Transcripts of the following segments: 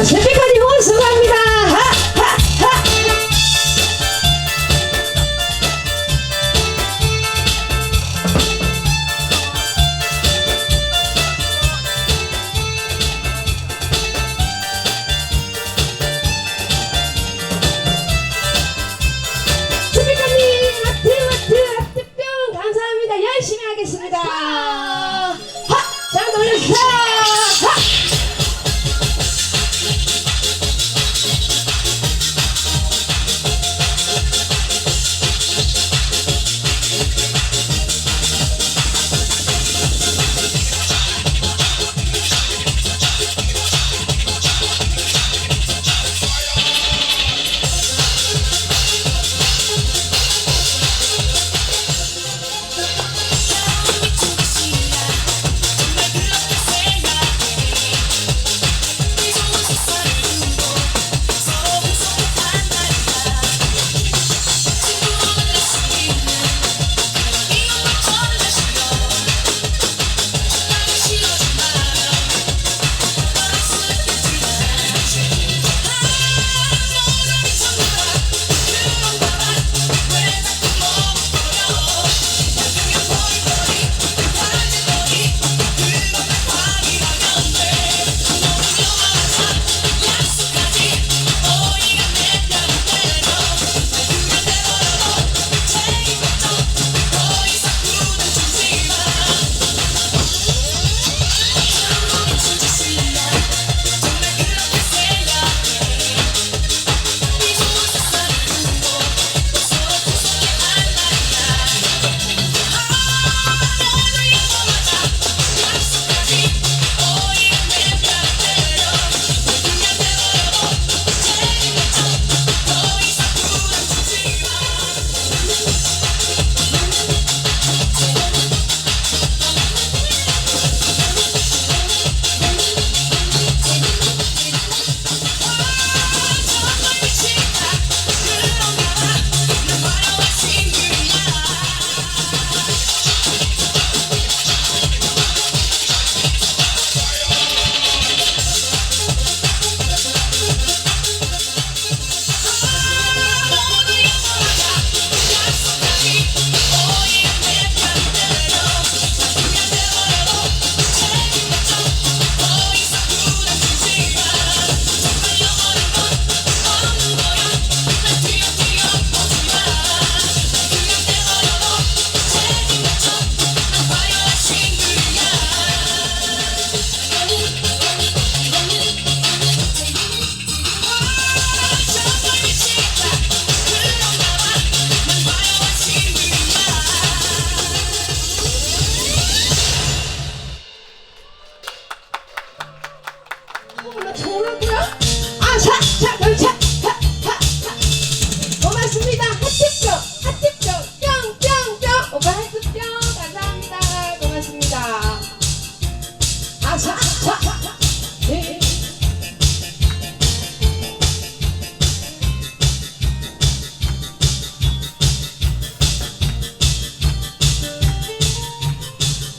你先别说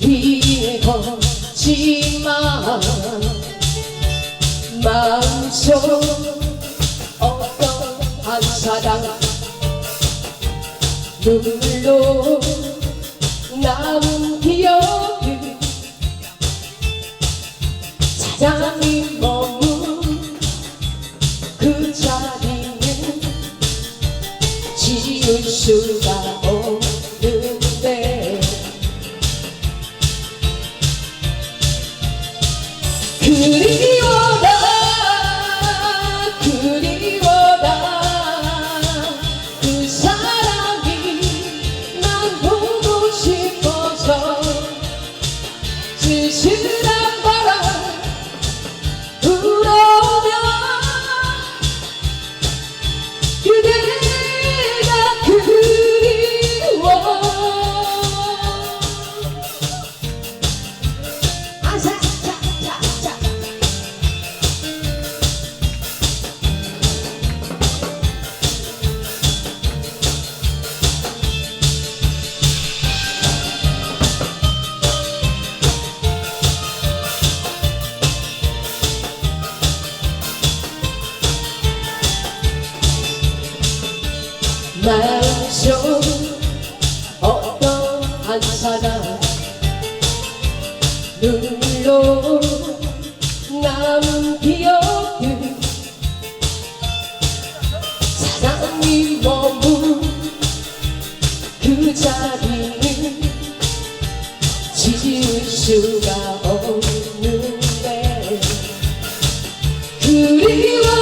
긴 거지만 마음속 어떤 한 사람 눈물로 남은 기억이 사장님 머문 그 자리는 지울 수가 잊을 수가 없는데 그리워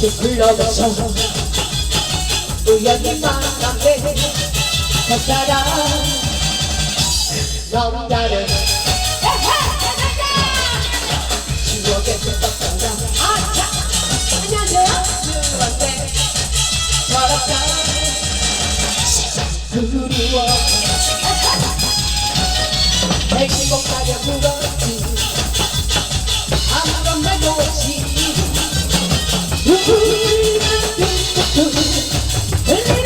같이 불러줘 또 여기 만남에 저 사람 남자를 내 행복하려 부었지. 아무런 말도 없이 Ele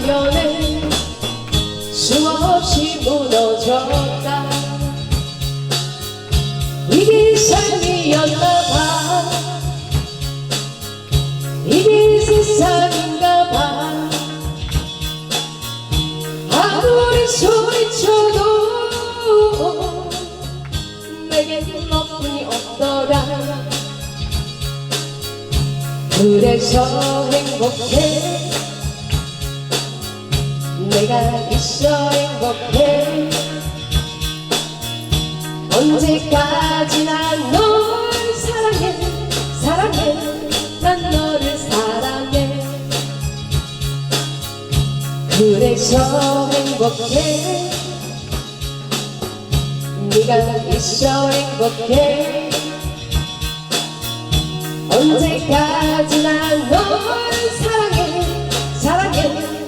가면은 수없이 무너졌다. 이게 삶이었나봐. 이게 세상인가봐. 아무리 소리쳐도 내겐 너뿐이 없더라. 그래서 행복해. 내가 있어 행복해 언제까지나 널 사랑해 사랑해. 난 너를 사랑해. 그래서 행복해. 네가 있어 행복해 언제까지나 널 사랑해 사랑해.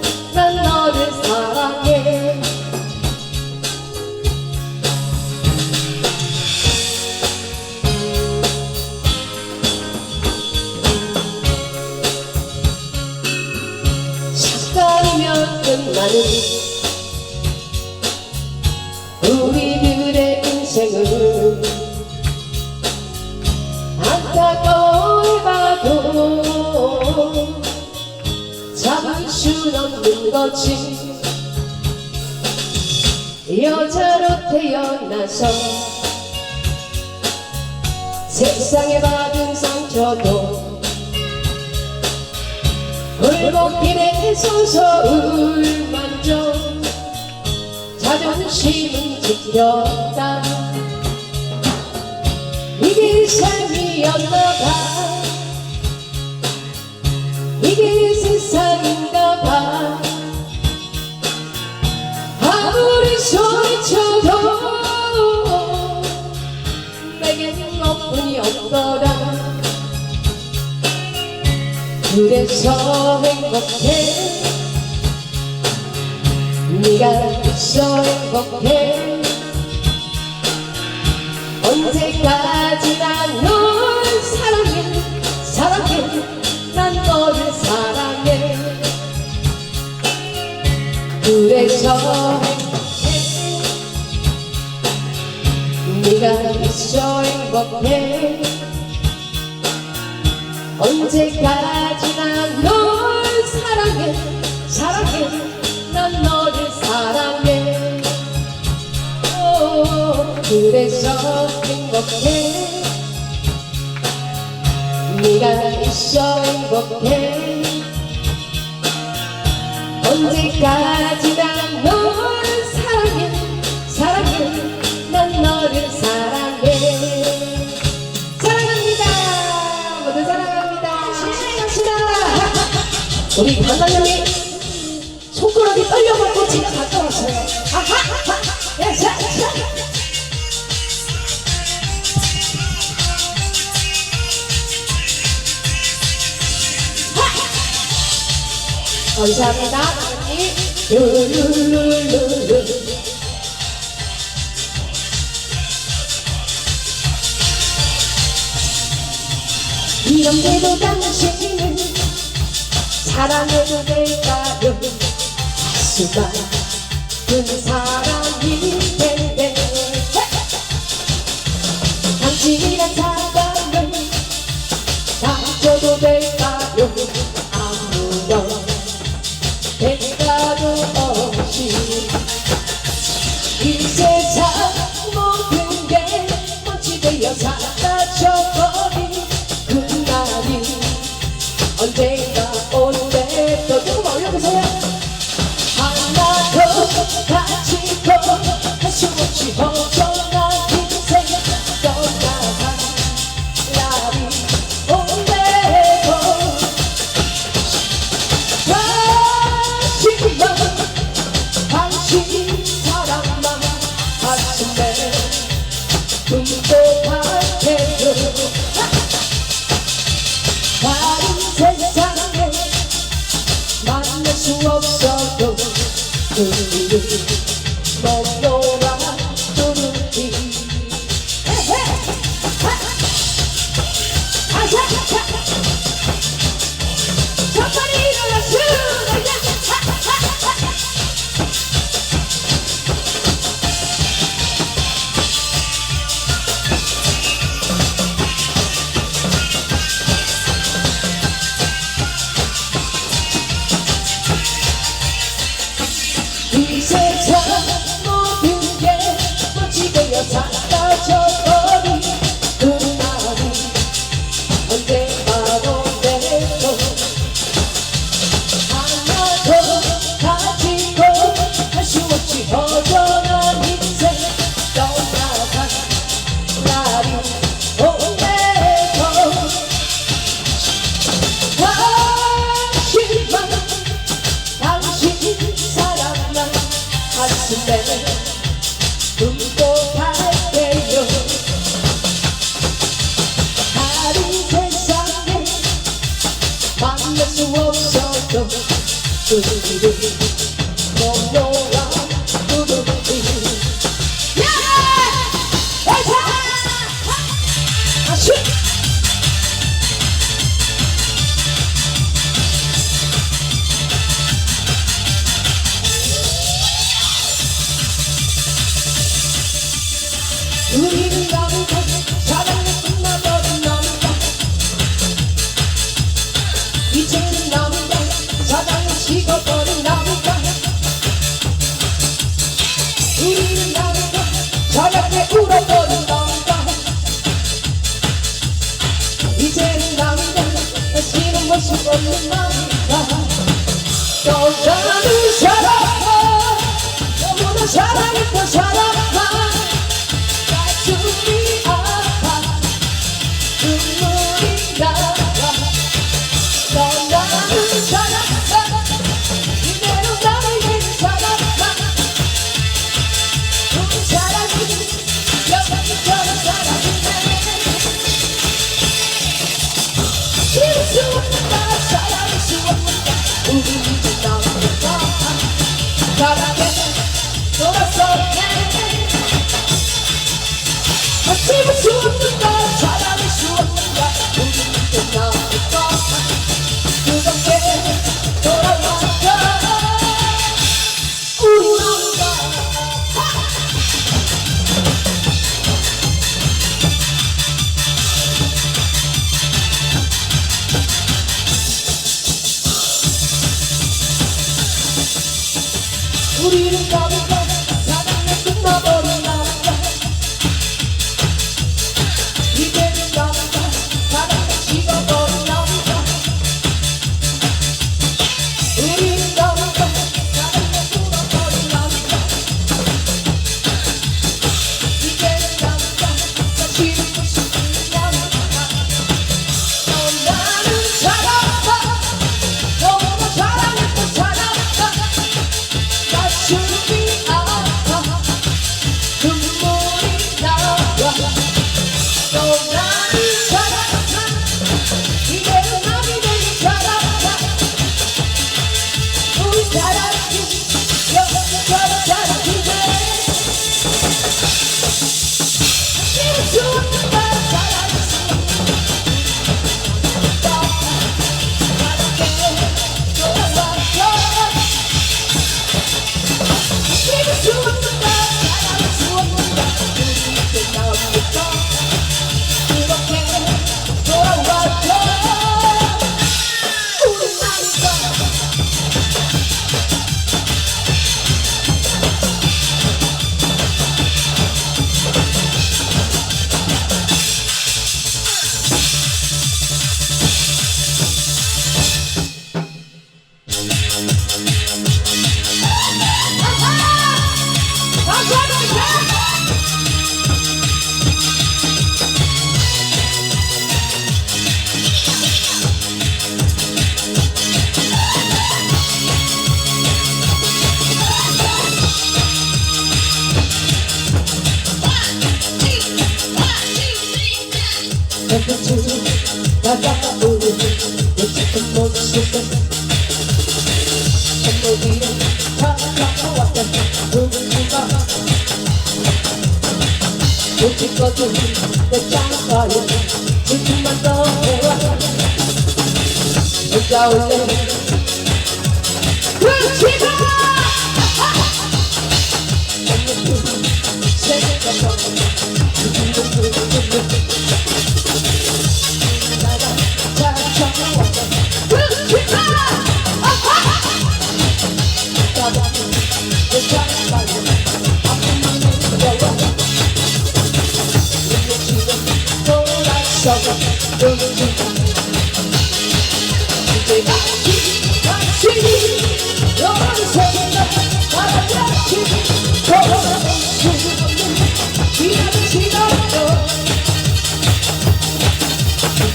나는 우리들의 인생은 안타까워해봐도 잡을 순 없는 거지. 여자로 태어나서 세상에 받은 상처도 굴곡길에 서서 울만져 자존심은 지켰다 이게 삶이었나봐. 이게 세상인가봐. 아무리 소리쳐도 내겐 너뿐이 없더라 그래서 행복해. 네가 있어 행복해. 언제까지나 널 사랑해. 사랑해. 난 너를 사랑해. 그래서 행복해. 네가 있어 행복해 언제까지나 널 사랑해 사랑해. 난 너를 사랑해. 오, 그래서 행복해. 네가 있어 행복해. 언제까지나 우리 관장님이 손가락이 떨려갖고 제가 갔다 왔어요 아하 야, 자, 자. 감사합니다. 룰루루루루. 이런데도 당신은 사랑해도 될까요? 수많은 사람일 사랑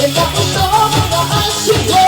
If I was over, I should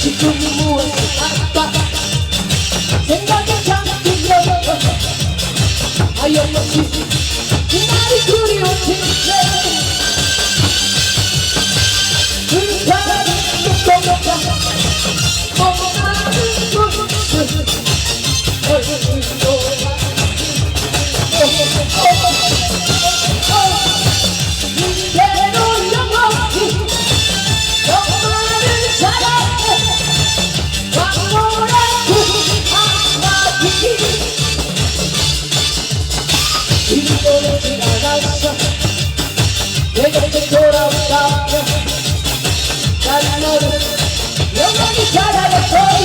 지금 Oh!